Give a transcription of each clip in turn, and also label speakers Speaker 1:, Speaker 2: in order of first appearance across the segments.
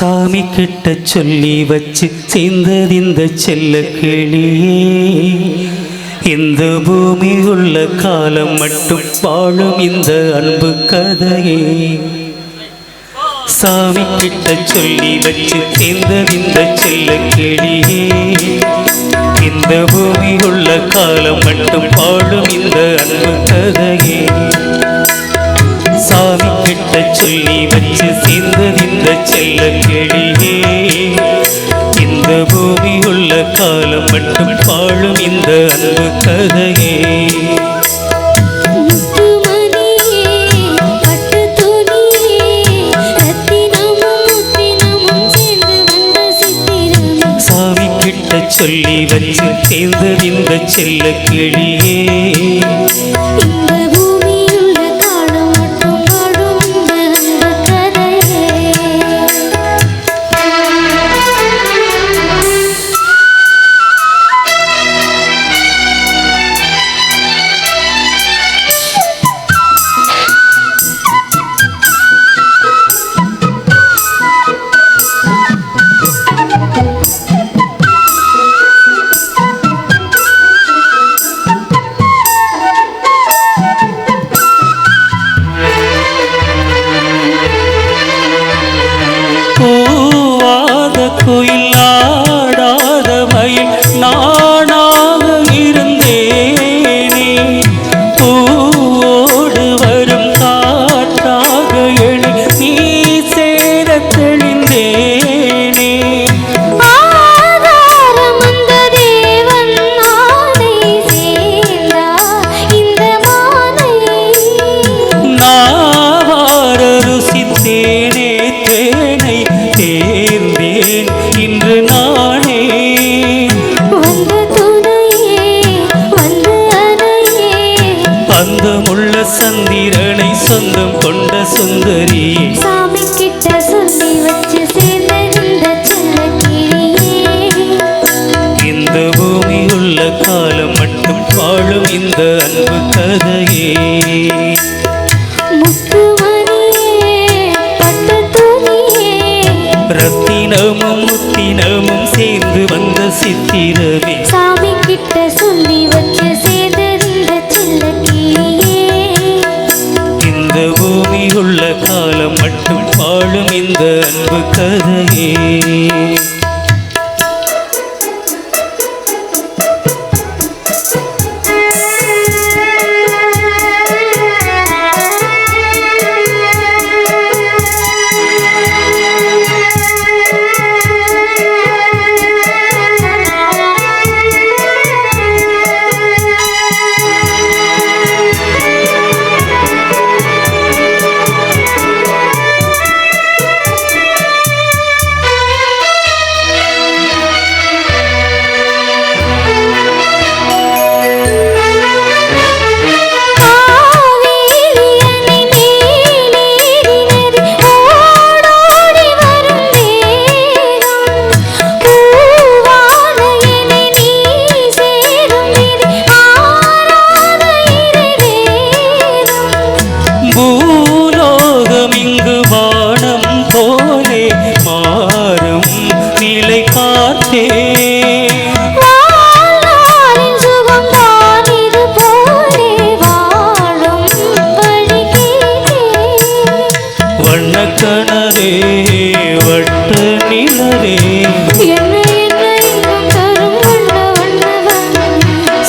Speaker 1: சாமி கிட்ட சொல்லி வச்சு சேர்ந்தது இந்த செல்ல கிளியே. இந்த பூமி உள்ள காலம் மட்டும் வாழும் இந்த அன்பு கதையே. சாமி கிட்ட சொல்லி வச்சு சேர்ந்தது இந்த செல்ல கிளியே. இந்த பூமி உள்ள காலம் மட்டும் வாழும் இந்த அன்பு கதையே. வாழும் இந்த அன்பு கதையே. சொல்லி வச்சு சேர்ந்தது இந்த செல்ல கிளியே. y சொந்தம் கொண்ட சுந்தரியே
Speaker 2: சாமி கிட்ட சொல்லி வச்சு கிளியே
Speaker 1: இந்த பூமி உள்ள காலம் மட்டும் வாழும் இந்த அன்பு கதையே. ரத்தினமும் முத்தினமும் சேர்ந்து வந்த சித்திரமே.
Speaker 2: சாமி கிட்ட சொல்லி வச்சு
Speaker 1: வட்ட நிலரே.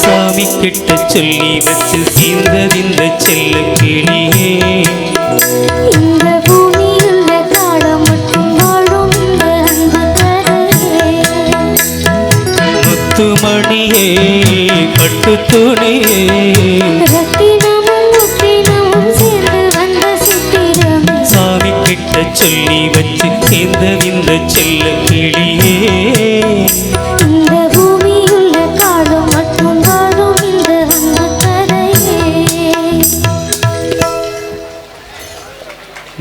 Speaker 1: சாமி கிட்ட சொல்லி வச்சு சீந்ததிந்த செல்ல கிளியே. முத்துமணியே கட்டு துணியே சொல்லி வச்சு சேர்ந்ததிந்த செல்ல கிளியே.
Speaker 2: இந்த பூமியுள்ள காலம் மட்டும் வாழும் இந்த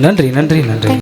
Speaker 1: நன்றி நன்றி நன்றி.